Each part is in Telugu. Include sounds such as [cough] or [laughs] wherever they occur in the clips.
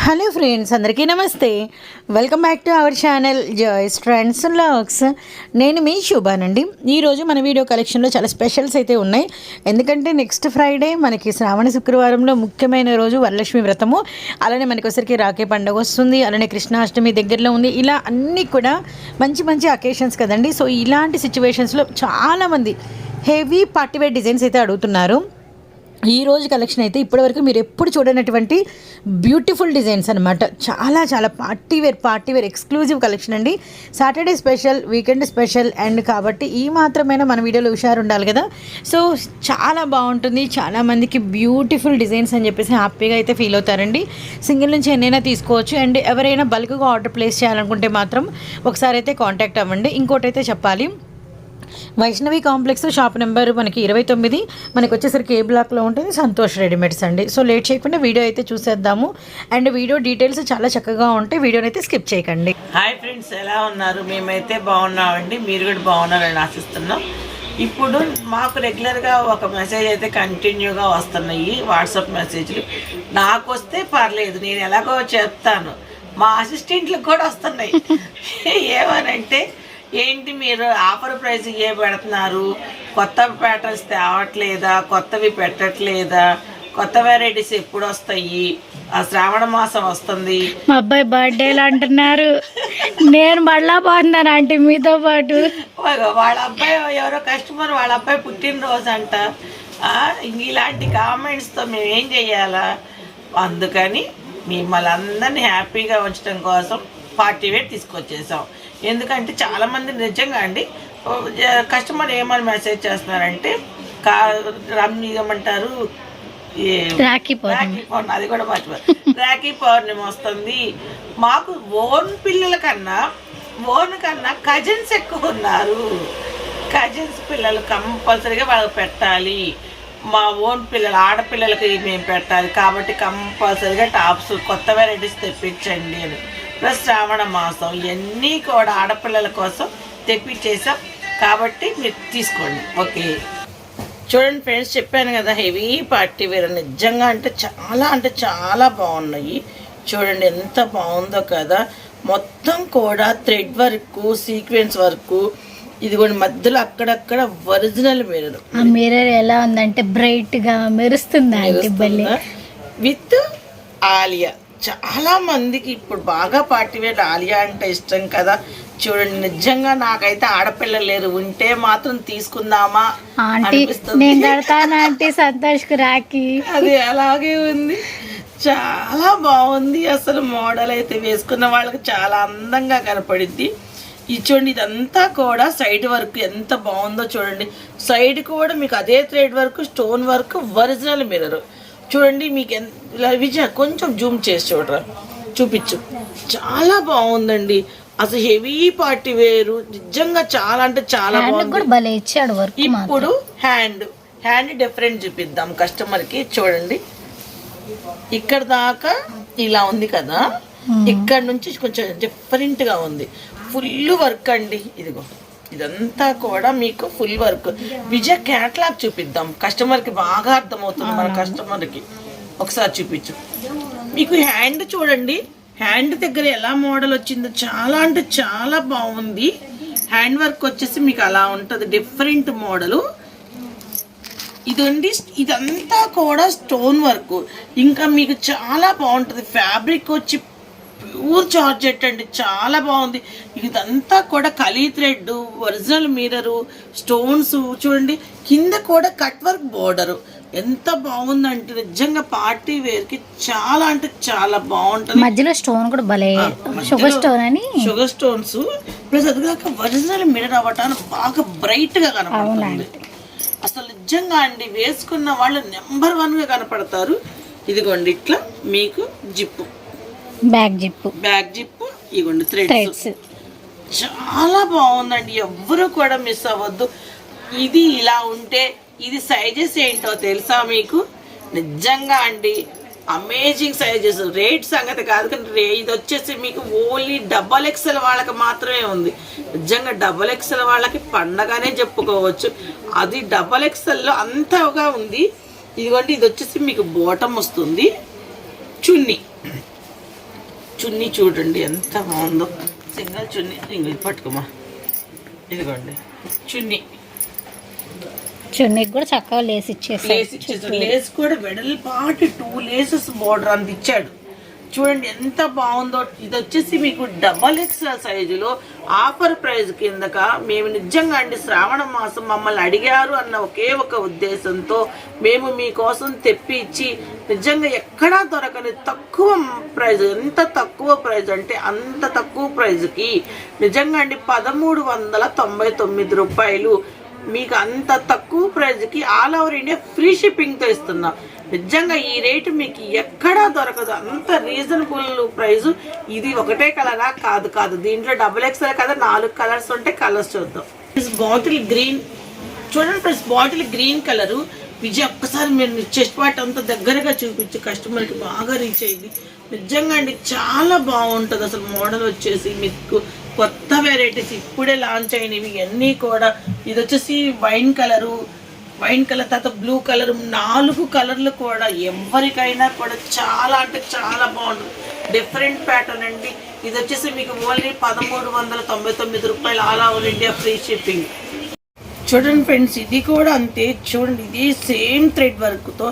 హలో ఫ్రెండ్స్ అందరికీ నమస్తే. Welcome back to our channel joys trends lux నేను మీ శుభానండి ఈరోజు మన వీడియో కలెక్షన్లో చాలా స్పెషల్స్ అయితే ఉన్నాయి. ఎందుకంటే నెక్స్ట్ ఫ్రైడే మనకి శ్రావణ శుక్రవారంలో ముఖ్యమైన రోజు వరలక్ష్మి వ్రతము. అలానే మనకి ఒకసారికి రాకే పండుగ వస్తుంది అలానే కృష్ణాష్టమి దగ్గరలో ఉంది. ఇలా అన్నీ కూడా మంచి మంచి అకేషన్స్ కదండి. సో ఇలాంటి సిచ్యువేషన్స్లో చాలామంది హెవీ పార్టీవేర్ డిజైన్స్ అయితే అడుగుతున్నారు. ఈ రోజు కలెక్షన్ అయితే ఇప్పటివరకు మీరు ఎప్పుడు చూడనటువంటి బ్యూటిఫుల్ డిజైన్స్ అనమాట చాలా చాలా party wear party wear exclusive collection అండి. Saturday special weekend special and కాబట్టి ఈ మాత్రమైనా మన వీడియోలో హుషారు ఉండాలి కదా? సో చాలా బాగుంటుంది. చాలా మందికి బ్యూటిఫుల్ డిజైన్స్ అని చెప్పేసి హ్యాపీగా అయితే ఫీల్ అవుతారండి. సింగిల్ నుంచి ఎన్నైనా తీసుకోవచ్చు. అండ్ ఎవరైనా బల్క్గా ఆర్డర్ ప్లేస్ చేయాలనుకుంటే మాత్రం ఒకసారి అయితే కాంటాక్ట్ అవ్వండి. ఇంకోటి అయితే చెప్పాలి. వైష్ణవి కాంప్లెక్స్ షాప్ నెంబర్ మనకి ఇరవై తొమ్మిది. మనకి వచ్చేసరికి ఏ బ్లాక్లో ఉంటుంది? సంతోష్ రెడీమేడ్స్ అండి. సో లేట్ చేయకుండా వీడియో అయితే చూసేద్దాము. అండ్ వీడియో డీటెయిల్స్ చాలా చక్కగా ఉంటాయి. వీడియోని అయితే స్కిప్ చేయకండి. హాయ్ ఫ్రెండ్స్ ఎలా ఉన్నారు? మేమైతే బాగున్నామండి. మీరు కూడా బాగున్నారని ఆశిస్తున్నాం. ఇప్పుడు మాకు రెగ్యులర్గా ఒక మెసేజ్ అయితే కంటిన్యూగా వస్తున్నాయి. వాట్సాప్ మెసేజ్లు. నాకు వస్తే పర్లేదు. నేను ఎలాగో చెప్తాను. మా అసిస్టెంట్లకు కూడా వస్తున్నాయి. [laughs] ఏమనంటే ఏంటి మీరు ఆఫర్ ప్రైస్ ఏ పెడుతున్నారు? కొత్త ప్యాటర్న్స్ తేవట్లేదా? కొత్తవి పెట్టట్లేదా? కొత్త వెరైటీస్ ఎప్పుడు వస్తాయి ఆ శ్రావణ మాసం వస్తుంది. మా అబ్బాయి బర్త్డేలు అంటున్నారు. నేను మళ్ళా పోతున్నాను ఆంటీ మీతో పాటు. వాళ్ళ అబ్బాయి ఎవరో కస్టమర్ వాళ్ళ అబ్బాయి పుట్టినరోజు అంట. ఇలాంటి కామెంట్స్తో మేము ఏం చేయాలా అందుకని మిమ్మల్ని అందరినీ హ్యాపీగా ఉంచడం కోసం పార్టీ వేర్ తీసుకొచ్చేసాం. ఎందుకంటే చాలామంది నిజంగా అండి కస్టమర్ ఏమని మెసేజ్ చేస్తున్నారంటే కా రమ్ ఏమంటారు రాఖీ పౌర్ణమి. అది కూడా మర్చిపోయి రాఖీ పౌర్ణమి వస్తుంది. మాకు ఓన్ పిల్లల కన్నా ఓన్ కన్నా కజిన్స్ ఎక్కువ ఉన్నారు. కజిన్స్ పిల్లలు కంపల్సరీగా వాళ్ళకి పెట్టాలి. మా ఓన్ పిల్లలు ఆడపిల్లలకి మేము పెట్టాలి. కాబట్టి కంపల్సరీగా టాప్స్ కొత్త వెరైటీస్ తెప్పించండి అని. శ్రావణ మాసం ఇవన్నీ కూడా ఆడపిల్లల కోసం తెప్పించేసాం కాబట్టి మీరు తీసుకోండి. ఓకే. చూడండి ఫ్రెండ్స్ చెప్పాను కదా హెవీ పార్టీ వేర్ నిజంగా అంటే చాలా అంటే చాలా బాగున్నాయి. చూడండి ఎంత బాగుందో కదా. మొత్తం కూడా థ్రెడ్ వర్క్ సీక్వెన్స్ వర్క్. ఇది కూడా మధ్యలో అక్కడక్కడ ఒరిజినల్ మిర్రర్ ఆ మిర్రర్ ఎలా ఉందంటే బ్రైట్గా మెరుస్తుంది విత్ ఆలియా. చాలా మందికి ఇప్పుడు బాగా పార్టీ వేర్ ఆలియా అంటే ఇష్టం కదా. చూడండి నిజంగా నాకైతే ఆడపిల్లలు లేరు. ఉంటే మాత్రం తీసుకుందామా నేను కడతాను ఆంటీ సంతోష్ అది అలాగే ఉంది. చాలా బాగుంది. అసలు మోడల్ అయితే వేసుకున్న వాళ్ళకి చాలా అందంగా కనపడిద్ది. ఇది చూడండి ఇదంతా కూడా సైడ్ వర్క్ ఎంత బాగుందో చూడండి. సైడ్ కూడా మీకు అదే thread work stone work original mirror. చూడండి మీకు ఇలా విజయ కొంచెం జూమ్ చేసి చూడరా? చూపించు చాలా బాగుందండి. అసలు హెవీ పార్టీ వేరు నిజంగా చాలా అంటే చాలా బాగుంది. ఇప్పుడు హ్యాండ్ హ్యాండ్ డిఫరెంట్ చూపిద్దాం కస్టమర్కి చూడండి. ఇక్కడ దాకా ఇలా ఉంది కదా. ఇక్కడ నుంచి కొంచెం డిఫరెంట్గా ఉంది. ఫుల్ వర్క్ అండి ఇదిగో. ఇదంతా కూడా మీకు ఫుల్ వర్క్ విజయ క్యాట్లాగ్ చూపిద్దాం. కస్టమర్కి బాగా అర్థమవుతుంది మన కస్టమర్కి. ఒకసారి చూపించు. మీకు హ్యాండ్ చూడండి. హ్యాండ్ దగ్గర ఎలా మోడల్ వచ్చిందో చాలా అంటే చాలా బాగుంది. హ్యాండ్ వర్క్ వచ్చేసి మీకు అలా ఉంటుంది. డిఫరెంట్ మోడలు ఇదండి ఇదంతా కూడా స్టోన్ వర్క్ ఇంకా మీకు చాలా బాగుంటుంది. ఫ్యాబ్రిక్ వచ్చి ప్యూర్ జార్జెట్ అండి చాలా బాగుంది. ఇదంతా కూడా కలీ థ్రెడ్ ఒరిజినల్ మిరరు స్టోన్స్ చూడండి కింద కూడా కట్ వర్క్ బోర్డర్. ఎంత బాగుందంటే నిజంగా పార్టీ వేర్కి చాలా అంటే చాలా బాగుంటుంది. మధ్యలో స్టోన్ కూడా భలే షుగర్ స్టోన్ అని. Sugar stones. ప్లస్ అది కాక ఒరిజినల్ మిరర్ అవ్వటానికి బాగా బ్రైట్గా కనపడుతుంది. అసలు నిజంగా అండి వేసుకున్న వాళ్ళు నెంబర్ వన్గా కనపడతారు. ఇదిగోండి ఇట్లా మీకు zip. Bag zip back zip ఇదిగోండి థ్రెడ్స్ చాలా బాగుందండి ఎవ్వరు కూడా మిస్ అవ్వద్దు. ఇది ఇలా ఉంటే ఇది సైజెస్ ఏంటో తెలుసా మీకు? నిజంగా అండి అమేజింగ్ సైజెస్ రేట్ సంగతి కాదు కానీ ఇది వచ్చేసి మీకు ఓన్లీ డబల్ ఎక్సెల్ వాళ్ళకి మాత్రమే ఉంది. నిజంగా డబల్ ఎక్సెల్ వాళ్ళకి పండగనే చెప్పుకోవచ్చు. అది డబల్ ఎక్సెల్లో అంతగా ఉంది. ఇదిగోండి ఇది వచ్చేసి మీకు బోటం వస్తుంది. చున్నీ. చున్నీ చూడండి ఎంత బాగుందో. సింగిల్ చున్నీ. ఇంగ్లీష్ పట్టుకోమా? ఇదిగోండి. చున్నీ. చున్నీకి కూడా చక్కగా లేసి ఇచ్చేసి లేస్ ఇచ్చేసాడు లేస్ కూడా వెడల్పాటి టూ లేసెస్ బోర్డర్ అంత ఇచ్చాడు. చూడండి ఎంత బాగుందో. ఇది వచ్చేసి మీకు డబల్ ఎక్స్ఎల్ సైజులో ఆఫర్ ప్రైస్ కిందక మేము నిజంగా అండి శ్రావణ మాసం మమ్మల్ని అడిగారు అన్న ఒకే ఒక ఉద్దేశంతో మేము మీకోసం తెప్పించి నిజంగా ఎక్కడా దొరకని తక్కువ ప్రైజ్ ఎంత తక్కువ ప్రైజ్ అంటే అంత తక్కువ ప్రైజ్కి నిజంగా అండి పదమూడు వందల తొంభై తొమ్మిది రూపాయలు. మీకు అంత తక్కువ ప్రైజ్కి ఆల్ ఓవర్ ఇండియా ఫ్రీ షిప్పింగ్తో ఇస్తున్నాం. నిజంగా ఈ రేటు మీకు ఎక్కడా దొరకదు. అంత రీజనబుల్ ప్రైస్ ఇది ఒకటే కలరా? కాదు కాదు. దీంట్లో డబుల్ ఎక్స్ఎల్ కదా? నాలుగు కలర్స్ ఉంటే కలర్స్ చూద్దాం. బాటిల్ గ్రీన్ చూడండి plus bottle green colour Vijay ఒక్కసారి మీరు చెస్ట్ పార్ట్ అంతా దగ్గరగా చూపించి కస్టమర్కి బాగా రీచ్ అయింది నిజంగా అండి చాలా బాగుంటుంది అసలు మోడల్ వచ్చేసి. మీకు కొత్త వెరైటీస్ ఇప్పుడే లాంచ్ అయినవి ఇవన్నీ కూడా. ఇది వచ్చేసి వైన్ కలరు వైన్ కలర్ తర్వాత బ్లూ కలర్ నాలుగు కలర్లు కూడా. ఎవరికైనా కూడా చాలా అంటే చాలా బాగుంటుంది. డిఫరెంట్ ప్యాటర్న్ అండి. ఇది వచ్చేసి మీకు ఓన్లీ పదమూడు వందల తొంభై తొమ్మిది రూపాయలు all over India free shipping చూడండి ఫ్రెండ్స్ ఇది కూడా అంతే. చూడండి ఇది సేమ్ థ్రెడ్ వర్క్తో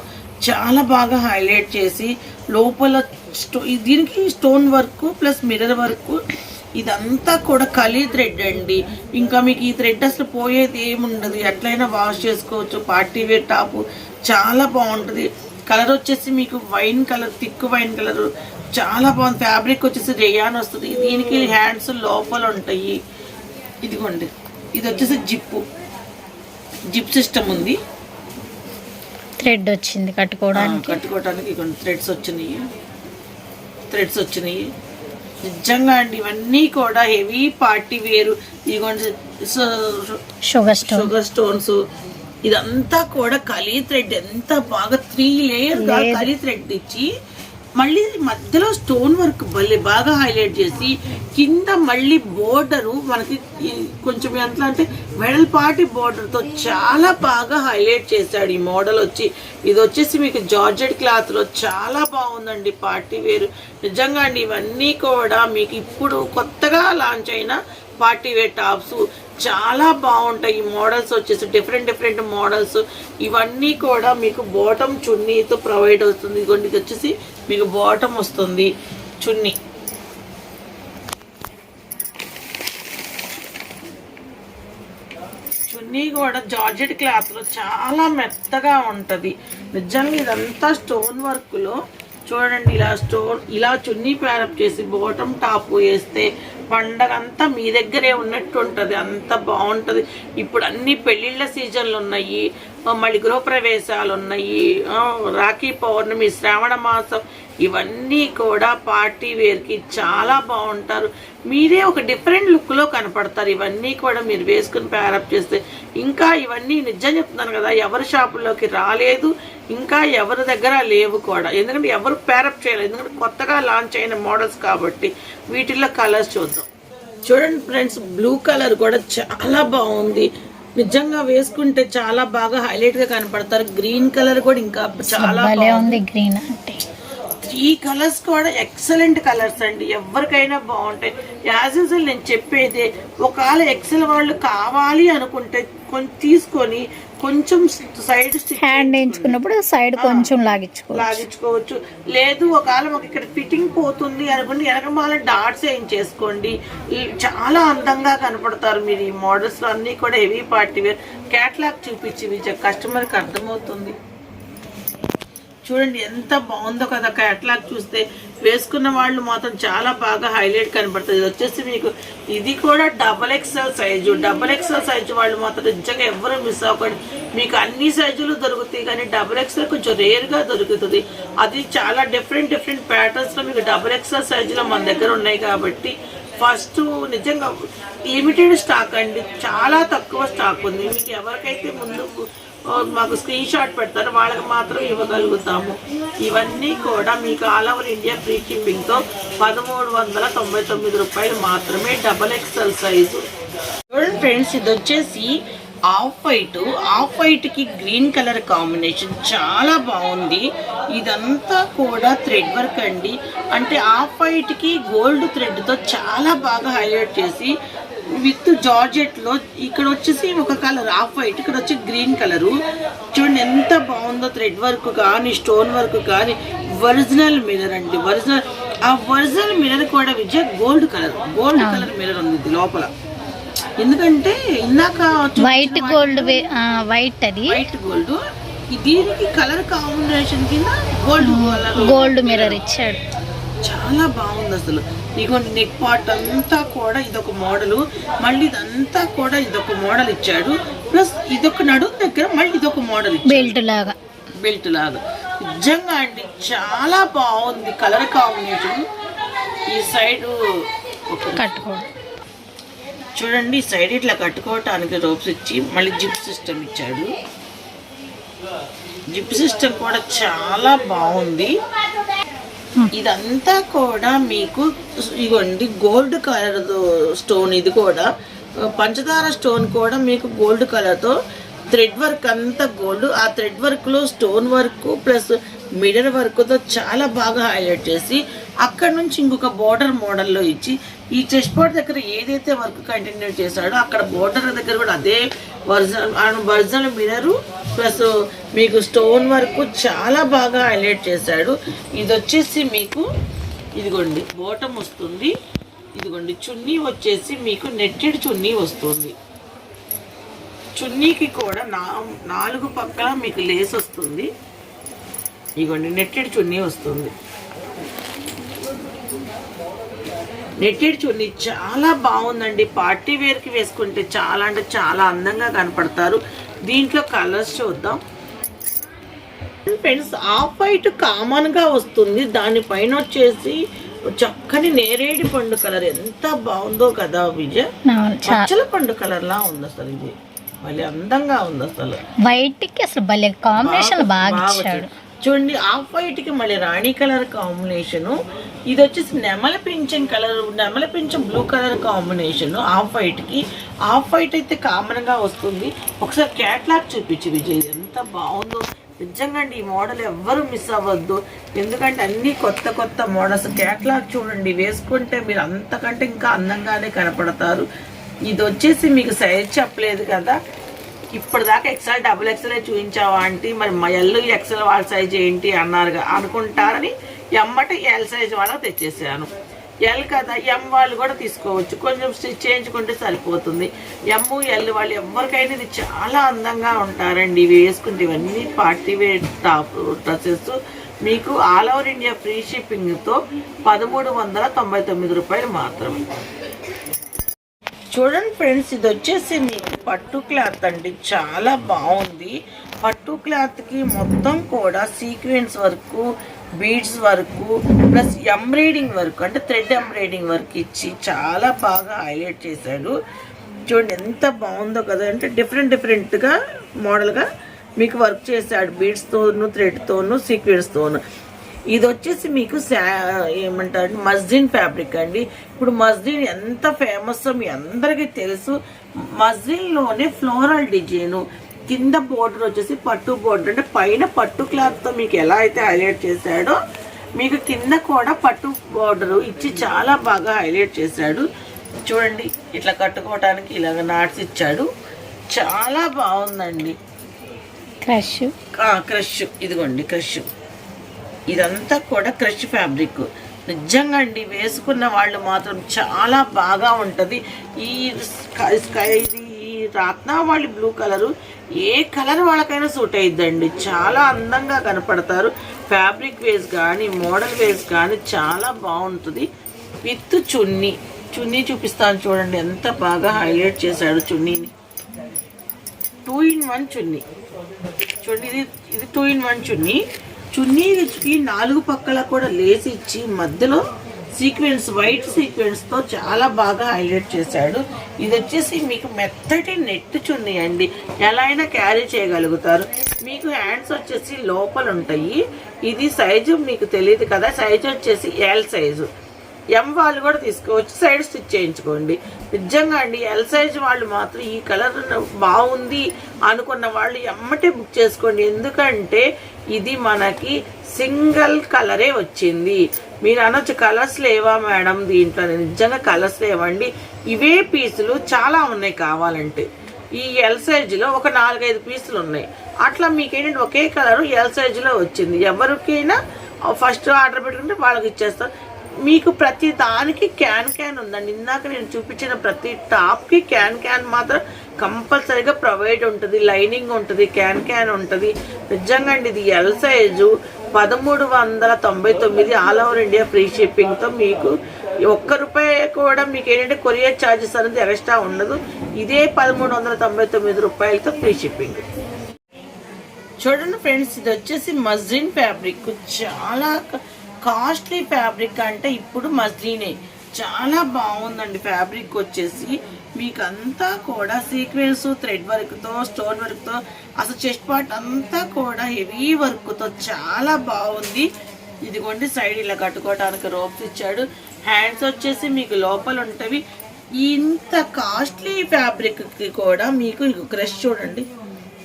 చాలా బాగా హైలైట్ చేసి లోపల స్టో దీనికి stone work plus mirror work ఇదంతా కూడా కలీ థ్రెడ్ అండి. ఇంకా మీకు ఈ థ్రెడ్ అసలు పోయేది ఏముండదు. ఎట్లయినా వాష్ చేసుకోవచ్చు. పార్టీ వేర్ టాప్ చాలా బాగుంటుంది. కలర్ వచ్చేసి మీకు wine colour thick wine colour చాలా బాగుంది. ఫ్యాబ్రిక్ వచ్చేసి రేయాన్ వస్తుంది. దీనికి హ్యాండ్స్ లోపల ఉంటాయి. ఇదిగోండి. ఇది వచ్చేసి జిప్పు. జిప్ సిస్టమ్ ఉంది. థ్రెడ్ వచ్చింది కట్టుకోవడానికి. కట్టుకోవడానికి కొన్ని థ్రెడ్స్ వచ్చినాయి. థ్రెడ్స్ వచ్చినాయి. నిజంగా అండి ఇవన్నీ కూడా హెవీ పార్టీ వేరు. ఇదిగోండి షుగర్ స్టోన్ షుగర్ స్టోన్స్. ఇదంతా కూడా కలీ థ్రెడ్. ఎంత బాగా త్రీ లేయర్ కలీ థ్రెడ్ ఇచ్చి మళ్ళీ మధ్యలో స్టోన్ వర్క్ మళ్ళీ బాగా హైలైట్ చేసి కింద మళ్ళీ బోర్డరు మనకి కొంచెం ఎంత అంటే వెడల్పాటి బోర్డర్తో చాలా బాగా హైలైట్ చేశాడు ఈ మోడల్ వచ్చి. ఇది వచ్చేసి మీకు జార్జెట్ క్లాత్లో చాలా బాగుందండి పార్టీ వేరు. నిజంగా అండి ఇవన్నీ కూడా మీకు ఇప్పుడు కొత్తగా లాంచ్ అయిన పార్టీ వేర్ టాప్స్ చాలా బాగుంటాయి. ఈ మోడల్స్ వచ్చేసి డిఫరెంట్ డిఫరెంట్ మోడల్స్. ఇవన్నీ కూడా మీకు బాటమ్ చున్నీతో ప్రొవైడ్ అవుతుంది. ఇదిగోండి ఇది వచ్చేసి మీకు బాటమ్ వస్తుంది. చున్నీ. చున్నీ కూడా జార్జెట్ క్లాత్లో చాలా మెత్తగా ఉంటుంది. నిజంగా ఇదంతా స్టోన్ వర్క్లో చూడండి ఇలా స్టోన్ ఇలా చున్నీ ప్యారప్ చేసి బాటమ్ టాప్ వేస్తే పండగ అంతా మీ దగ్గరే ఉన్నట్టు ఉంటుంది అంత బాగుంటుంది ఇప్పుడు అన్ని పెళ్ళిళ్ళ సీజన్లు ఉన్నాయి మళ్ళీ గృహప్రవేశాలు ఉన్నాయి రాఖీ పౌర్ణమి శ్రావణ మాసం ఇవన్నీ కూడా పార్టీ వేర్కి చాలా బాగుంటారు మీరే ఒక డిఫరెంట్ లుక్లో కనపడతారు. ఇవన్నీ కూడా మీరు వేసుకుని ప్యారప్ చేస్తే ఇంకా ఇవన్నీ నిజం చెప్తున్నాను కదా ఎవరి షాపుల్లోకి రాలేదు ఇంకా ఎవరి దగ్గర లేవు కూడా. ఎందుకంటే ఎవరు ప్యారప్ చేయలేదు. ఎందుకంటే కొత్తగా లాంచ్ అయిన మోడల్స్ కాబట్టి వీటిల్లో కలర్స్ చూద్దాం. చూడండి ఫ్రెండ్స్ బ్లూ కలర్ కూడా చాలా బాగుంది. నిజంగా వేసుకుంటే చాలా బాగా హైలైట్గా కనపడతారు. గ్రీన్ కలర్ కూడా ఇంకా చాలా బాగుంది. ఉంది గ్రీన్ అంటే. ఈ కలర్స్ కూడా ఎక్సలెంట్ కలర్స్ అండి. ఎవరికైనా బాగుంటాయి. యాజ్ యూజువల్ నేను చెప్పేది ఒకవేళ ఎక్సెల్ వాళ్ళు కావాలి అనుకుంటే కొంచెం తీసుకొని కొంచెం సైడ్ హ్యాండ్ వేయించుకున్నప్పుడు సైడ్ కొంచెం లాగించుకో లాగించుకోవచ్చు. లేదు ఒకవేళ మాకు ఇక్కడ ఫిట్టింగ్ పోతుంది అనుకుంటే వెనకమాల డాట్స్ ఏం చేసుకోండి ఈ చాలా అందంగా కనపడతారు మీరు ఈ మోడల్స్ అన్నీ కూడా హెవీ పార్టీ వేర్ క్యాట్లాగ్ చూపించి విజయ్ కస్టమర్కి అర్థమవుతుంది. చూడండి ఎంత బాగుందో కదా క్యాట్లాగ్ చూస్తే వేసుకున్న వాళ్ళు మాత్రం చాలా బాగా హైలైట్ కనబడుతుంది వచ్చేసి మీకు ఇది కూడా double XL size double XL size వాళ్ళు మాత్రం నిజంగా ఎవరు మిస్ అవ్వకండి. మీకు అన్ని సైజులు దొరుకుతాయి కానీ డబల్ ఎక్స్ఎల్ కొంచెం రేర్గా దొరుకుతుంది. అది చాలా డిఫరెంట్ డిఫరెంట్ ప్యాటర్న్స్లో మీకు డబల్ ఎక్స్ఎల్ సైజులో మన దగ్గర ఉన్నాయి కాబట్టి ఫస్ట్ నిజంగా లిమిటెడ్ స్టాక్ అండి. చాలా తక్కువ స్టాక్ ఉంది. మీకు ఎవరికైతే ముందు మాకు స్క్రీన్ షాట్ పెడతారు వాళ్ళకి మాత్రం ఇవ్వగలుగుతాము. ఇవన్నీ కూడా మీకు ఆల్ ఓవర్ ఇండియా ఫ్రీ షిప్పింగ్తో పదమూడు వందల తొంభై తొమ్మిది రూపాయలు మాత్రమే డబల్ ఎక్స్ఎల్ సైజు. చూడండి ఫ్రెండ్స్ ఇది వచ్చేసి ఆఫ్ వైట్. ఆఫ్ వైట్కి గ్రీన్ కలర్ కాంబినేషన్ చాలా బాగుంది. ఇదంతా కూడా థ్రెడ్ వర్క్ అండి. అంటే ఆఫ్ వైట్కి గోల్డ్ థ్రెడ్తో చాలా బాగా హైలైట్ చేసి విత్ జార్జెట్లో ఇక్కడ వచ్చేసి ఒక కలర్ ఆఫ్ వైట్. ఇక్కడ వచ్చి గ్రీన్ కలరు. చూడండి ఎంత బాగుందో థ్రెడ్ వర్క్ కానీ స్టోన్ వర్క్ కానీ ఒరిజినల్ మిర్రర్ అండి. ఒరిజినల్ ఆ ఒరిజినల్ మిర్రర్ కూడా Vijay gold colour. Gold colour mirror ఉంది లోపల. ఎందుకంటే ఇందాక వైట్ గోల్డ్ వైట్ అది. White gold. దీనికి కలర్ కాంబినేషన్ కింద గోల్డ్ గోల్డ్ మిర్రర్ ఇచ్చాడు. చాలా బాగుంది అసలు. ఇదిగోండి నెక్ పార్ట్ అంతా కూడా ఇదొక మోడల్ మళ్ళీ ఇదంతా కూడా ఇదొక మోడల్ ఇచ్చాడు. ప్లస్ ఇదొక నడుము దగ్గర మళ్ళీ ఇదొక మోడల్ బెల్ట్ లాగా. బెల్ట్ లాగా. నిజంగా అండి చాలా బాగుంది కలర్ కాంబినేషన్ ఈ సైడ్ ఒక కట్టుకోవడం చూడండి ఈ సైడ్ ఇట్లా కట్టుకోవటానికి రోప్స్ ఇచ్చి మళ్ళీ జిప్ సిస్టమ్ ఇచ్చాడు. జిప్ సిస్టమ్ కూడా చాలా బాగుంది. ఇదంతా కూడా మీకు ఇగోండి గోల్డ్ కలర్ స్టోన్ ఇది కూడా. పంచదార స్టోన్ కూడా మీకు గోల్డ్ కలర్తో థ్రెడ్ వర్క్ అంతా గోల్డ్ ఆ థ్రెడ్ వర్క్లో స్టోన్ వర్క్ ప్లస్ మిడర్ వర్క్తో చాలా బాగా హైలైట్ చేసి అక్కడ నుంచి ఇంకొక బోర్డర్ మోడల్లో ఇచ్చి ఈ చెస్ట్ పార్ట్ దగ్గర ఏదైతే వర్క్ కంటిన్యూ చేశాడో అక్కడ బోర్డర్ దగ్గర కూడా అదే వర్జన్ వర్జన్ మిరరు ప్లస్ మీకు స్టోన్ వర్క్ చాలా బాగా హైలైట్ చేశాడు. ఇది వచ్చేసి మీకు ఇదిగోండి బోటం వస్తుంది. ఇదిగోండి చున్నీ వచ్చేసి మీకు నెట్టెడ్ చున్నీ వస్తుంది. చున్నీకి కూడా నా నాలుగు పక్కల మీకు లేస్ వస్తుంది. ఇదిగోండి నెట్టెడ్ చున్నీ వస్తుంది. నెట్టెడ్ చున్నీ చాలా బాగుందండి. పార్టీ వేర్కి వేసుకుంటే చాలా అంటే చాలా అందంగా కనపడతారు. దీంట్లో కలర్స్ చూద్దాం. ఫ్రెండ్స్ ఆఫ్ వైట్ కామన్గా వస్తుంది. దానిపైన వచ్చేసి చక్కని నేరేడి పండు కలర్. ఎంత బాగుందో కదా విజయ్. పచ్చల పండు కలర్ లా ఉంది అసలు ఇది. మళ్ళీ అందంగా ఉంది అసలు. వైట్కి అసలు భలే కాంబినేషన్ బాగా. చూడండి ఆఫ్ వైట్కి మళ్ళీ రాణి కలర్ కాంబినేషన్. ఇది వచ్చేసి నెమల పింఛన్ కలర్ నెమల పింఛన్ బ్లూ కలర్ కాంబినేషన్. ఆఫ్ వైట్కి ఆఫ్ వైట్ అయితే కామన్గా వస్తుంది. ఒకసారి క్యాట్లాగ్ చూపించి విజయ్ ఎంత బాగుందో. నిజంగా అండి ఈ మోడల్ ఎవ్వరు మిస్ అవ్వద్దు. ఎందుకంటే అన్నీ కొత్త కొత్త మోడల్స్ క్యాట్లాగ్ చూడండి వేసుకుంటే మీరు అంతకంటే ఇంకా అందంగానే కనపడతారు. ఇది వచ్చేసి మీకు సైజ్ చెప్పలేదు కదా. ఇప్పటిదాకా ఎక్సెల్ డబుల్ ఎక్సెల్ చూపించావా అంటే మరి మా ఎల్ ఎక్సెల్ వాళ్ళ సైజ్ ఏంటి అన్నారుగా అనుకుంటారని ఎమ్మట ఎల్ సైజ్ వాళ్ళకి తెచ్చేసాను. ఎల్ కదా? ఎం వాళ్ళు కూడా తీసుకోవచ్చు. కొంచెం స్టిచ్ చేయించుకుంటే సరిపోతుంది. ఎమ్ ఎల్ వాళ్ళు ఎవరికైనా ఇది చాలా అందంగా ఉంటారండి. ఇవి వేసుకుంటే ఇవన్నీ పార్టీ వేర్ టాప్ డ్రెస్సెస్. మీకు ఆల్ ఓవర్ ఇండియా ఫ్రీ షిప్పింగ్తో పదమూడు వందల తొంభై తొమ్మిది రూపాయలు మాత్రమే. చూడండి ఫ్రెండ్స్ ఇది వచ్చేసి మీకు పట్టు క్లాత్ అండి. చాలా బాగుంది. పట్టు క్లాత్కి మొత్తం కూడా sequence work beads work plus embroidering work అంటే థ్రెడ్ ఎంబ్రాయిడింగ్ వర్క్ ఇచ్చి చాలా బాగా హైలైట్ చేశాడు. చూడండి ఎంత బాగుందో కదా అంటే డిఫరెంట్ డిఫరెంట్గా మోడల్గా మీకు వర్క్ చేశాడు. బీడ్స్తోను థ్రెడ్తోను సీక్వెన్స్తోను ఇది వచ్చేసి మీకు శా ఏమంటారు మస్జిన్ ఫ్యాబ్రిక్ అండి. ఇప్పుడు మస్జిన్ ఎంత ఫేమస్ మీ అందరికీ తెలుసు. మస్జిన్లోనే ఫ్లోరల్ డిజైను కింద బోర్డర్ వచ్చేసి పట్టు బోర్డర్ అంటే పైన పట్టు క్లాత్తో మీకు ఎలా అయితే హైలైట్ చేశాడో మీకు కింద కూడా పట్టు బోర్డర్ ఇచ్చి చాలా బాగా హైలైట్ చేశాడు. చూడండి ఇట్లా కట్టుకోవడానికి ఇలాగ నాట్స్ ఇచ్చాడు. చాలా బాగుందండి. క్రష్ క్రష్ ఇదిగోండి క్రష్ ఇదంతా కూడా క్రష్ ఫ్యాబ్రిక్ నిజంగా అండి వేసుకున్న వాళ్ళు మాత్రం చాలా బాగా ఉంటుంది. ఈ స్కై స్కై ఇది ఈ రత్నావళి బ్లూ కలరు ఏ కలర్ వాళ్ళకైనా సూట్ అయిద్దండి. చాలా అందంగా కనపడతారు. ఫ్యాబ్రిక్ వేస్ కానీ మోడల్ వేస్ కానీ చాలా బాగుంటుంది. విత్ చున్నీ. చున్నీ చూపిస్తాను చూడండి ఎంత బాగా హైలైట్ చేశాడు చున్నీని. టూ ఇన్ వన్ చున్నీ. చూడండి ఇది ఇది టూ ఇన్ వన్ చున్నీ. చున్నీకి నాలుగు పక్కల కూడా లేసి ఇచ్చి మధ్యలో సీక్వెన్స్ వైట్ సీక్వెన్స్తో చాలా బాగా హైలైట్ చేశాడు. ఇది వచ్చేసి మీకు మెత్తటి నెట్ చున్నీ అండి. ఎలా అయినా క్యారీ చేయగలుగుతారు. మీకు హ్యాండ్స్ వచ్చేసి లోపల ఉంటాయి. ఇది సైజు మీకు తెలియదు కదా. సైజు వచ్చేసి ఎల్ సైజు. ఎం వాళ్ళు కూడా తీసుకోవచ్చు సైడ్ స్టిచ్ చేయించుకోండి. నిజంగా అండి ఎల్ సైజ్ వాళ్ళు మాత్రం ఈ కలర్ బాగుంది అనుకున్న వాళ్ళు ఎమ్మటే బుక్ చేసుకోండి. ఎందుకంటే ఇది మనకి సింగిల్ కలరే వచ్చింది. మీరు అనొచ్చు కలర్స్ లేవా మేడం దీంట్లో? నిజంగా కలర్స్ లేవండి. ఇవే పీసులు చాలా ఉన్నాయి కావాలంటే. ఈ ఎల్ సైజులో ఒక నాలుగైదు పీసులు ఉన్నాయి. అట్లా మీకు ఏంటంటే ఒకే కలరు ఎల్ సైజులో వచ్చింది. ఎవరికైనా ఫస్ట్ ఆర్డర్ పెట్టుకుంటే వాళ్ళకి ఇచ్చేస్తారు. మీకు ప్రతి దానికి క్యాన్ క్యాన్ ఉందండి. ఇందాక నేను చూపించిన ప్రతి టాప్కి క్యాన్ క్యాన్ మాత్రం కంపల్సరీగా ప్రొవైడ్ ఉంటుంది. లైనింగ్ ఉంటుంది క్యాన్ క్యాన్ ఉంటుంది. నిజంగా అండి ఇది ఎల్ సైజు పదమూడు వందల తొంభై తొమ్మిది ఆల్ ఓవర్ ఇండియా ఫ్రీ షిప్పింగ్తో మీకు ఒక్క రూపాయి కూడా మీకు ఏంటంటే కొరియర్ ఛార్జెస్ అనేది ఎక్స్ట్రా ఉండదు. ఇదే పదమూడు వందల తొంభై తొమ్మిది రూపాయలతో ఫ్రీ షిప్పింగ్. చూడండి ఫ్రెండ్స్ ఇది వచ్చేసి మజ్లిన్ ఫ్యాబ్రిక్. చాలా కాస్ట్లీ ఫ్యాబ్రిక్ అంటే ఇప్పుడు మజ్లినే చాలా బాగుందండి ఫ్యాబ్రిక్ వచ్చేసి. మీకు అంతా కూడా సీక్వెన్స్ థ్రెడ్ వర్క్తో స్టోన్ వర్క్తో అసలు చెస్ట్ పార్ట్ అంతా కూడా హెవీ వర్క్తో చాలా బాగుంది. ఇదిగోండి సైడ్ ఇలా కట్టుకోవడానికి రోప్స్ ఇచ్చాడు. హ్యాండ్స్ వచ్చేసి మీకు లోపల ఉంటవి. ఇంత కాస్ట్లీ ఫ్యాబ్రిక్కి కూడా మీకు క్రష్ చూడండి.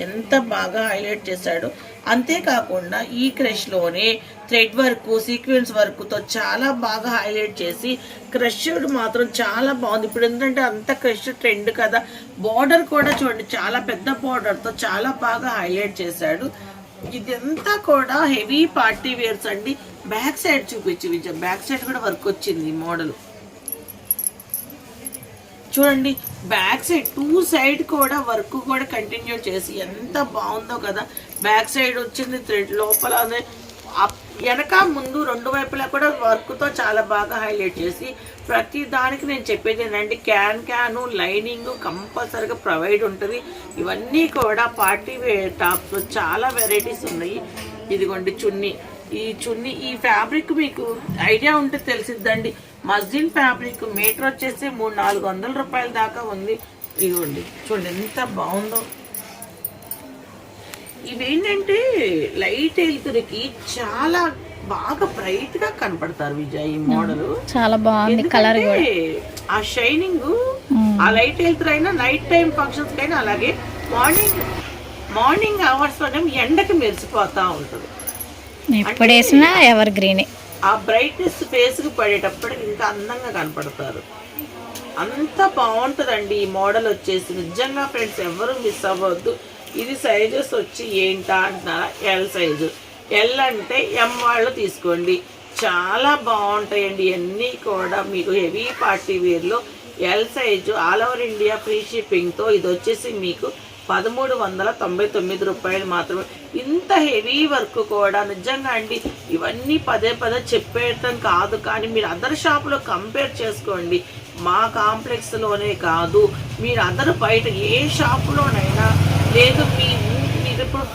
ఎంత బాగా హైలైట్ చేశాడు. అంతేకాకుండా ఈ క్రష్లోనే థ్రెడ్ వర్క్ సీక్వెన్స్ వర్క్తో చాలా బాగా హైలైట్ చేసి క్రష్డ్ మాత్రం చాలా బాగుంది. ఇప్పుడు ఏంటంటే అంత క్రష్ ట్రెండ్ కదా. బార్డర్ కూడా చూడండి చాలా పెద్ద బార్డర్తో చాలా బాగా హైలైట్ చేశాడు. ఇదంతా కూడా హెవీ పార్టీ వేర్స్ అండి. బ్యాక్ సైడ్ చూపించి విజయం బ్యాక్ సైడ్ కూడా వర్క్ వచ్చింది ఈ మోడల్. చూడండి బ్యాక్ సైడ్ టూ సైడ్ కూడా వర్క్ కూడా కంటిన్యూ చేసి ఎంత బాగుందో కదా. బ్యాక్ సైడ్ వచ్చింది థ్రెడ్ లోపల అదే వెనక ముందు రెండు వైపులా కూడా వర్క్తో చాలా బాగా హైలైట్ చేసి ప్రతి దానికి నేను చెప్పేది ఏంటంటే క్యాన్ క్యాను లైనింగ్ కంపల్సరీగా ప్రొవైడ్ ఉంటుంది. ఇవన్నీ కూడా పార్టీ వేర్ టాప్స్ చాలా వెరైటీస్ ఉన్నాయి. ఇదిగోండి చున్నీ. ఈ చున్నీ ఈ ఫ్యాబ్రిక్ మీకు ఐడియా ఉంటే తెలిసిద్దండి. మస్జిన్ ఫ్యాబ్రిక్ మీటర్ వచ్చేసి మూడు నాలుగు వందల రూపాయల దాకా ఉంది. ఇదిగోండి చూడండి ఎంత బాగుందో. ఇవేంటంటే లైట్ వెలుతురికి చాలా బాగా బ్రైట్గా కనపడతారు విజయ్ ఈ మోడల్. చాలా బాగుంది కలర్ ఆ షైనింగ్ ఆ లైట్ వెళ్తురు అయినా నైట్ టైం ఫంక్షన్స్ కైనా అలాగే మార్నింగ్ మార్నింగ్ అవర్స్లో ఎండకి మెరిసిపోతా ఉంటుంది. ఎప్పుడు వేసినా ఎవర్ గ్రీనే. ఆ బ్రైట్నెస్ ఫేస్కి పడేటప్పటికి ఇంకా అందంగా కనపడతారు. అంత బాగుంటుందండి ఈ మోడల్ వచ్చేసి. నిజంగా ఫ్రెండ్స్ ఎవరు మిస్ అవ్వద్దు. ఇది సైజెస్ వచ్చి ఏంటా అంటున్నారా ఎల్ సైజు. ఎల్ అంటే ఎం వాళ్ళు తీసుకోండి. చాలా బాగుంటాయండి అన్నీ కూడా. మీకు heavy party వేర్లో L size all over India free షిప్పింగ్తో ఇది వచ్చేసి మీకు పదమూడు వందల తొంభై తొమ్మిది రూపాయలు మాత్రమే. ఇంత హెవీ వర్క్ కూడా నిజంగా అండి ఇవన్నీ పదే పదే చెప్పేయటం కాదు. కానీ మీరు అదర్ షాప్లో కంపేర్ చేసుకోండి. మా కాంప్లెక్స్లోనే కాదు మీరు అదర్ బయట ఏ షాపులోనైనా లేదు మీ మీరు ఇప్పుడు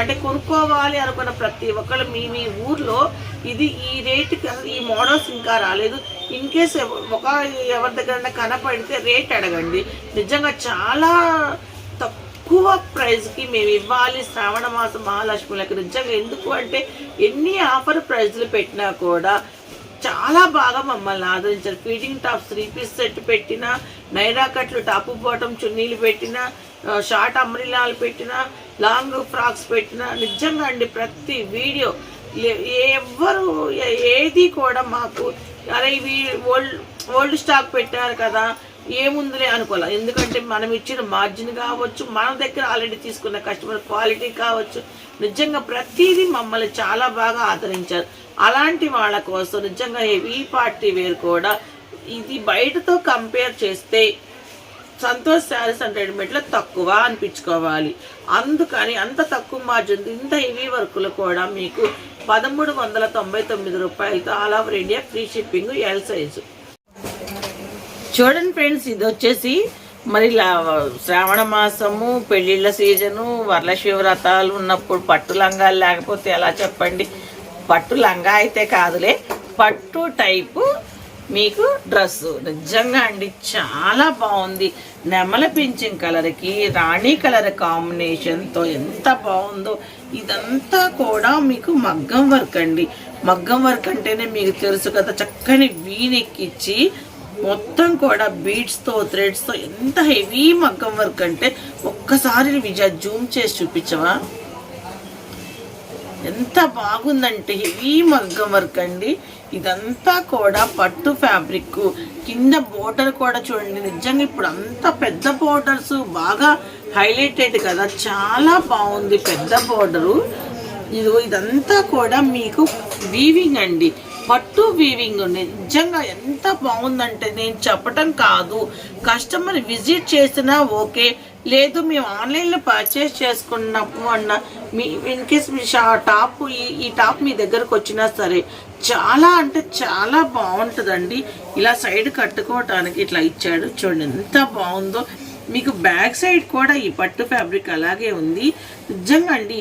అంటే కొనుక్కోవాలి అనుకున్న ప్రతి ఒక్కళ్ళు మీ మీ ఊర్లో ఇది ఈ రేటుకి అసలు ఈ మోడల్స్ ఇంకా రాలేదు. ఇన్ కేస్ ఒక ఎవరి దగ్గర కనపడితే రేట్ అడగండి. నిజంగా చాలా తక్కువ ప్రైస్కి మేము ఇవ్వాలి. శ్రావణ మాసం మహాలక్ష్ములకు నిజంగా ఎందుకు అంటే ఎన్ని ఆఫర్ ప్రైజ్లు పెట్టినా కూడా చాలా బాగా మమ్మల్ని ఆదరించారు. Feeding tops three piece set పెట్టిన నైరా కట్లు టాప్ బాటం చున్నీలు పెట్టిన షార్ట్ అమ్రిలాలు పెట్టిన లాంగ్ ఫ్రాక్స్ పెట్టినా నిజంగా అండి ప్రతి వీడియో లే- ఎవ్వరు ఏది కూడా మాకు అరే ఇవి ఓల్డ్ ఓల్డ్ స్టాక్ పెట్టారు కదా ఏముందిలే అనుకోవాలి. ఎందుకంటే మనం ఇచ్చిన మార్జిన్ కావచ్చు మన దగ్గర ఆల్రెడీ తీసుకున్న కస్టమర్ క్వాలిటీ కావచ్చు నిజంగా ప్రతిదీ మమ్మల్ని చాలా బాగా ఆదరించారు. అలాంటి వాళ్ళ కోసం నిజంగా హెవీ పార్టీ వేర్ కూడా ఇది బయటతో కంపేర్ చేస్తే సంతోష్ శారీస్ అండ్ రెడీమేడ్లో తక్కువ అనిపించుకోవాలి. అందుకని అంత తక్కువ మార్జిన్ ఇంత హెవీ వర్కులు కూడా మీకు పదమూడు వందల తొంభై తొమ్మిది రూపాయలతో all over India free shipping L size చూడండి ఫ్రెండ్స్ ఇది వచ్చేసి మరి ఇలా శ్రావణ మాసము పెళ్ళిళ్ళ సీజను వరలక్ష్మి వ్రతాలు ఉన్నప్పుడు పట్టు లంగాలు లేకపోతే ఎలా చెప్పండి? పట్టు లంగా అయితే కాదులే పట్టు టైపు మీకు డ్రెస్సు. నిజంగా అండి చాలా బాగుంది. నెమల పింఛన్ కలర్కి రాణి కలర్ కాంబినేషన్తో ఎంత బాగుందో. ఇదంతా కూడా మీకు మగ్గం వర్క్ అండి. మగ్గం వర్క్ అంటేనే మీకు తెలుసు కదా చక్కని వీనెక్కిచ్చి మొత్తం కూడా బీడ్స్తో థ్రెడ్స్తో ఎంత హెవీ మగ్గం వర్క్ అంటే ఒక్కసారి విజయ జూమ్ చేసి చూపించవా? ఎంత బాగుందంటే హెవీ మగ్గం వర్క్ అండి. ఇదంతా కూడా పట్టు ఫ్యాబ్రిక్ కింద బోర్డర్ కూడా చూడండి. నిజంగా ఇప్పుడు అంత పెద్ద బోర్డర్స్ బాగా హైలైటెడ్ కదా. చాలా బాగుంది పెద్ద బోర్డరు ఇది ఇదంతా కూడా మీకు వీవింగ్ అండి. పట్టు వీవింగ్ నిజంగా ఎంత బాగుందంటే నేను చెప్పటం కాదు. కస్టమర్ విజిట్ చేసినా ఓకే. లేదు మేము ఆన్లైన్లో పర్చేస్ చేసుకున్నప్పుడు అన్న మీ ఇన్ కేస్ మీ షా టాప్ ఈ ఈ టాప్ మీ దగ్గరకు వచ్చినా సరే చాలా అంటే చాలా బాగుంటుందండి. ఇలా సైడ్ కట్టుకోవటానికి ఇట్లా ఇచ్చాడు. చూడండి ఎంత బాగుందో. మీకు బ్యాక్ సైడ్ కూడా ఈ పట్టు ఫ్యాబ్రిక్ అలాగే ఉంది. నిజంగా అండి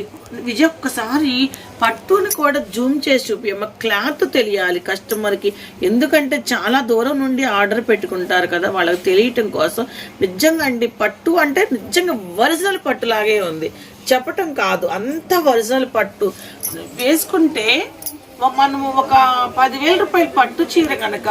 విజయ్ ఒక్కసారి పట్టుని కూడా జూమ్ చేసి చూపించమ్మ క్లాత్ తెలియాలి కస్టమర్కి. ఎందుకంటే చాలా దూరం నుండి ఆర్డర్ పెట్టుకుంటారు కదా వాళ్ళకి తెలియటం కోసం. నిజంగా అండి పట్టు అంటే నిజంగా ఒరిజినల్ పట్టులాగే ఉంది. చెప్పటం కాదు అంత ఒరిజినల్ పట్టు. వేసుకుంటే మనము ఒక పదివేల రూపాయల పట్టు చీర కనుక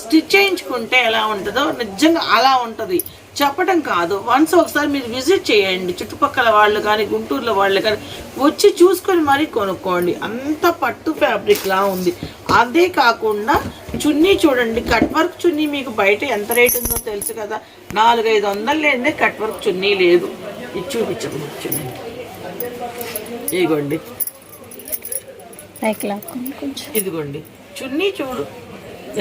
స్టిచ్ చేయించుకుంటే ఎలా ఉంటుందో నిజంగా అలా ఉంటుంది. చెప్పడం కాదు. వన్స్ ఒకసారి మీరు విజిట్ చేయండి. చుట్టుపక్కల వాళ్ళు కానీ గుంటూరులో వాళ్ళు కానీ వచ్చి చూసుకొని మరీ కొనుక్కోండి. అంత పట్టు ఫ్యాబ్రిక్ లా ఉంది. అదే కాకుండా చున్నీ చూడండి. కట్ వర్క్ చున్నీ మీకు బయట ఎంత రేట్ ఉందో తెలుసు కదా. నాలుగైదు వందలు లేదే కట్ వర్క్ చున్నీ లేదు. ఇది చూపించండి చున్నీ. ఇదిగోండి. ఇదిగోండి. చున్నీ చూడు.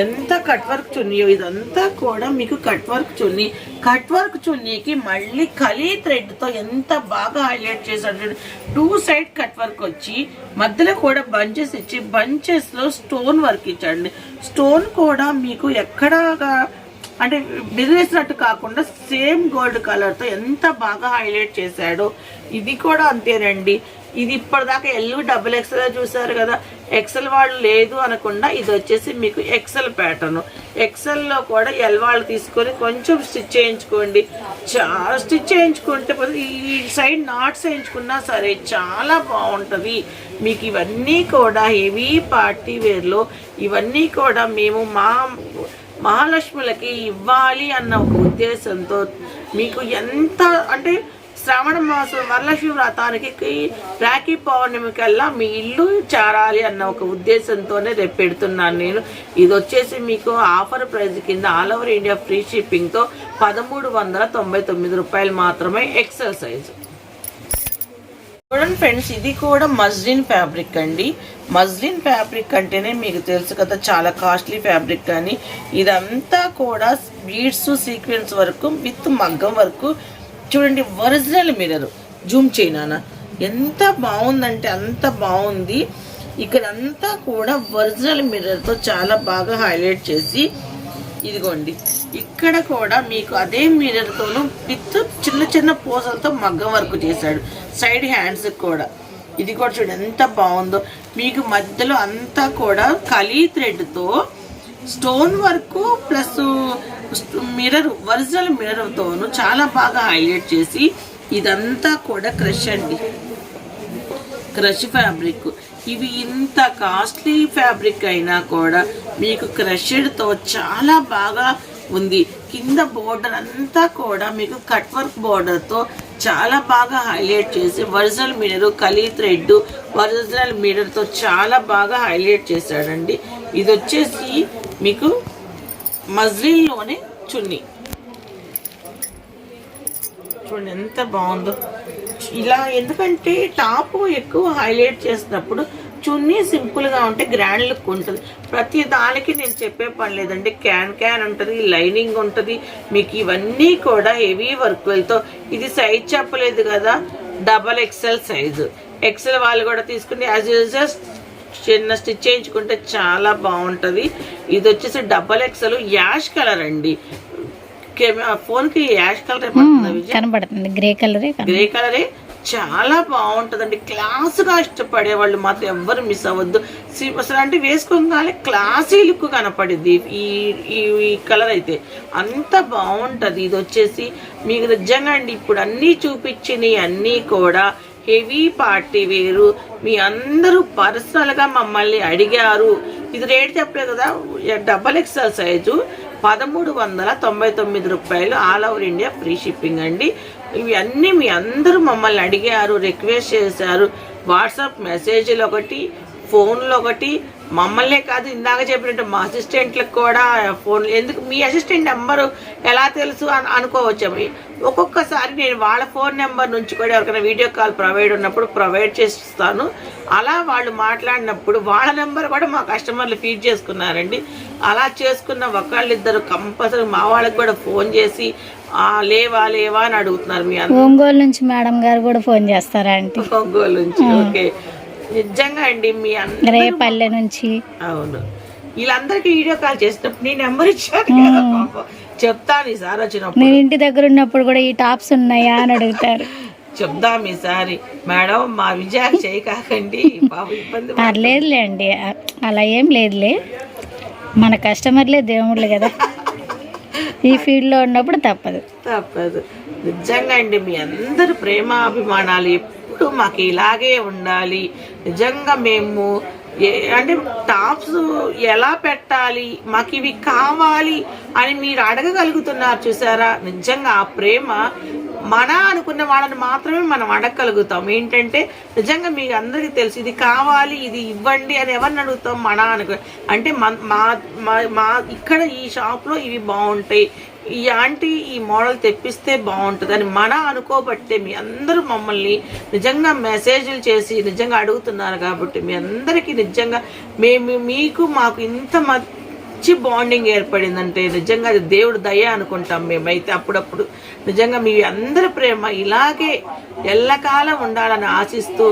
ఎంత కట్ వర్క్ చున్నీయో ఇదంతా కూడా మీకు cut work chunni. Cut work చున్నీకి మళ్ళీ కలీ థ్రెడ్తో ఎంత బాగా హైలైట్ చేశాడు టూ సైడ్ కట్ వర్క్ వచ్చి మధ్యలో కూడా బంచెస్ ఇచ్చి బంచెస్లో స్టోన్ వర్క్ ఇచ్చాడండి. స్టోన్ కూడా మీకు ఎక్కడగా అంటే బిజినెస్నట్టు కాకుండా సేమ్ గోల్డ్ కలర్తో ఎంత బాగా హైలైట్ చేశాడో. ఇది కూడా అంతేనండి. ఇది ఇప్పటిదాకా ఎల్లు డబుల్ ఎక్స్ఎల్ చూసారు కదా. ఎక్సెల్ వాళ్ళు లేదు అనకుండా ఇది వచ్చేసి మీకు ఎక్సెల్ ప్యాటర్న్ ఎక్సెల్లో కూడా ఎల్ వాళ్ళు తీసుకొని కొంచెం స్టిచ్ చేయించుకోండి. చాలా స్టిచ్ చేయించుకుంటే ఈ సైడ్ నాట్స్ వేయించుకున్నా సరే చాలా బాగుంటుంది. మీకు ఇవన్నీ కూడా హెవీ పార్టీ వేర్లో ఇవన్నీ కూడా మేము మా మహాలక్ష్ములకి ఇవ్వాలి అన్న ఒక ఉద్దేశంతో మీకు ఎంత అంటే శ్రావణ మాసం వరలక్ష్మి వ్రతానికి రాఖీ పౌర్ణమికల్లా మీ ఇల్లు చేరాలి అన్న ఒక ఉద్దేశంతోనే రేపు పెడుతున్నాను నేను. ఇది వచ్చేసి మీకు ఆఫర్ ప్రైస్ కింద ఆల్ ఓవర్ ఇండియా ఫ్రీ షిప్పింగ్తో పదమూడు వందల తొంభై తొమ్మిది రూపాయలు మాత్రమే ఎక్సెల్ సైజు చూడండి ఫ్రెండ్స్ ఇది కూడా మజ్లిన్ ఫ్యాబ్రిక్ అండి. మజ్లిన్ ఫ్యాబ్రిక్ అంటేనే మీకు తెలుసు కదా చాలా కాస్ట్లీ ఫ్యాబ్రిక్ కానీ ఇదంతా కూడా బీడ్స్ సీక్వెన్స్ వరకు విత్ మగ్గం వరకు చూడండి ఒరిజినల్ మిర్రర్ జూమ్ చేయనా ఎంత బాగుందంటే అంత బాగుంది. ఇక్కడ అంతా కూడా ఒరిజినల్ మిర్రర్తో చాలా బాగా హైలైట్ చేసి ఇదిగోండి. ఇక్కడ కూడా మీకు అదే మిర్రర్తోనూ విత్ చిన్న చిన్న పూసలతో మగ్గం వర్క్ చేశాడు. సైడ్ హ్యాండ్స్ కూడా. ఇది కూడా చూడండి ఎంత బాగుందో. మీకు మధ్యలో అంతా కూడా కలీ థ్రెడ్తో stone work plus mirror original మిర్రర్తోను చాలా బాగా హైలైట్ చేసి ఇదంతా కూడా క్రష్ అండి. Crush fabric. ఇవి ఇంత కాస్ట్లీ ఫ్యాబ్రిక్ అయినా కూడా మీకు క్రషెడ్తో చాలా బాగా ఉంది. కింద బోర్డర్ అంతా కూడా మీకు కట్ వర్క్ బోర్డర్తో చాలా బాగా హైలైట్ చేసి ఒరిజినల్ మిర్రర్ కలీ థ్రెడ్ ఒరిజినల్ మిరర్తో చాలా బాగా హైలైట్ చేశాడండి. ఇది వచ్చేసి మీకు మజ్లిన్లోనే చున్నీ. చూడండి ఎంత బాగుందో. ఇలా ఎందుకంటే టాప్ ఎక్కువ హైలైట్ చేసినప్పుడు చున్నీ సింపుల్గా ఉంటే గ్రాండ్ లుక్ ఉంటుంది. ప్రతి దానికి నేను చెప్పే పని లేదండి. క్యాన్ క్యాన్ ఉంటుంది లైనింగ్ ఉంటుంది. మీకు ఇవన్నీ కూడా హెవీ వర్క్ వెళ్తో ఇది సైజ్ చెప్పలేదు కదా డబల్ ఎక్సెల్ సైజు ఎక్సెల్ వాళ్ళు కూడా తీసుకుని యాజ్ యూజువల్ చిన్న స్టిచ్ చేయించుకుంటే చాలా బాగుంటుంది. ఇది వచ్చేసి డబల్ ఎక్సెల్ యాష్ కలర్ అండి. ఫోన్కి యాష్ కలర్ కనబడుతుంది. గ్రే కలరే. గ్రే కలరే. చాలా బాగుంటుందండి. క్లాసుగా ఇష్టపడే వాళ్ళు మాత్రం ఎవ్వరు మిస్ అవ్వద్దు. అసలు అంటే వేసుకోగానే క్లాసీ లుక్ కనపడింది ఈ ఈ ఈ కలర్ అయితే. అంత బాగుంటుంది. ఇది వచ్చేసి మీకు నిజంగా అండి ఇప్పుడు అన్నీ చూపించినవి అన్నీ కూడా హెవీ పార్టీ వేరు. మీ అందరూ పర్సనల్గా మమ్మల్ని అడిగారు. ఇది రేట్ చెప్పలేదు కదా? డబల్ ఎక్స్ఎల్ సైజు పదమూడు వందల తొంభై తొమ్మిది రూపాయలు all over India free shipping అండి. ఇవన్నీ మీ అందరూ మమ్మల్ని అడిగారు రిక్వెస్ట్ చేశారు. వాట్సాప్ మెసేజ్లు ఒకటి ఫోన్లో ఒకటి. మమ్మల్నే కాదు ఇందాక చెప్పినట్టు మా అసిస్టెంట్లకు కూడా ఫోన్ ఎందుకు? మీ అసిస్టెంట్ నెంబరు ఎలా తెలుసు అని అనుకోవచ్చు? ఒక్కొక్కసారి నేను వాళ్ళ ఫోన్ నెంబర్ నుంచి కూడా ఎవరికైనా వీడియో కాల్ ప్రొవైడ్ ఉన్నప్పుడు ప్రొవైడ్ చేస్తాను. అలా వాళ్ళు మాట్లాడినప్పుడు వాళ్ళ నెంబర్ కూడా మా కస్టమర్లు ఫీడ్ చేసుకున్నారండి. అలా చేసుకున్న ఒకళ్ళిద్దరు కంపల్సరీ మా వాళ్ళకి కూడా ఫోన్ చేసి లేవా లేవా అని అడుగుతున్నారు మీ ఒంగోలు నుంచి మేడం గారు కూడా ఫోన్ చేస్తారా ఆంటీ? ఒంగోలు నుంచి ఓకే. నిజంగా అండి మీ రేపల్లె నుంచి. అవును. వీళ్ళందరికీ వీడియో కాల్ చేసినప్పుడు నీ నెంబర్ ఇచ్చాను చెప్తాను ఈసారి వచ్చినప్పుడు. నేను ఇంటి దగ్గర ఉన్నప్పుడు కూడా ఈ టాప్స్ ఉన్నాయా అని అడుగుతారు. చెప్దాం ఈసారి. మేడం మా విజయాలు చేయకాకండి. బాబు ఇబ్బంది పర్లేదులే అండి అలా ఏం లేదులే. మన కస్టమర్లే దేవుళ్ళు కదా. ఈ ఫీల్డ్లో ఉన్నప్పుడు తప్పదు. తప్పదు. నిజంగా అండి మీ అందరు ప్రేమాభిమానాలు ఎప్పుడు మాకు ఇలాగే ఉండాలి. నిజంగా మేము ఏ- అంటే టాప్స్ ఎలా పెట్టాలి మాకు ఇవి కావాలి అని మీరు అడగగలుగుతున్నారు చూసారా? నిజంగా ఆ ప్రేమ మన అనుకున్న వాళ్ళని మాత్రమే మనం అడగగలుగుతాం. ఏంటంటే నిజంగా మీకు అందరికీ తెలుసు ఇది కావాలి ఇది ఇవ్వండి అని ఎవరిని అడుగుతాం? మన అనుకు అంటే మా మా- మా ఇక్కడ ఈ షాప్లో ఇవి బాగుంటాయి. ఈ ఆంటీ ఈ మోడల్ తెప్పిస్తే బాగుంటుంది అని మన అనుకోబట్టే మీ అందరూ మమ్మల్ని నిజంగా మెసేజ్లు చేసి నిజంగా అడుగుతున్నారు కాబట్టి మీ అందరికీ నిజంగా మేము మీకు మాకు ఇంత మంచి బాండింగ్ ఏర్పడిందంటే నిజంగా అది దేవుడు దయ అనుకుంటాం మేమైతే అప్పుడప్పుడు. నిజంగా మీ అందరి ప్రేమ ఇలాగే ఎల్లకాలం ఉండాలని ఆశిస్తూ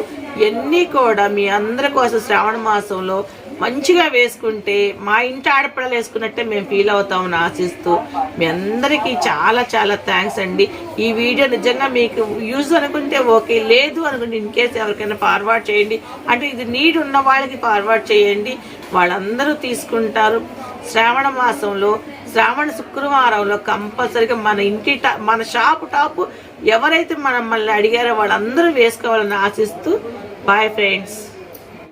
ఎన్ని కూడా మీ అందరి కోసం శ్రావణ మాసంలో మంచిగా వేసుకుంటే మా ఇంటి ఆడపిల్లలు వేసుకున్నట్టే మేము ఫీల్ అవుతామని ఆశిస్తూ మీ అందరికీ చాలా చాలా థ్యాంక్స్ అండి. ఈ వీడియో నిజంగా మీకు యూజ్ అనుకుంటే ఓకే లేదు అనుకుంటే ఇన్ కేసు ఎవరికైనా ఫార్వర్డ్ చేయండి. అంటే ఇది నీడ్ ఉన్న వాళ్ళకి ఫార్వర్డ్ చేయండి. వాళ్ళందరూ తీసుకుంటారు. శ్రావణ మాసంలో శ్రావణ శుక్రవారంలో కంపల్సరీగా మన ఇంటి టా మన షాపు టాపు ఎవరైతే మనల్ని అడిగారో వాళ్ళందరూ వేసుకోవాలని ఆశిస్తూ బాయ్ ఫ్రెండ్స్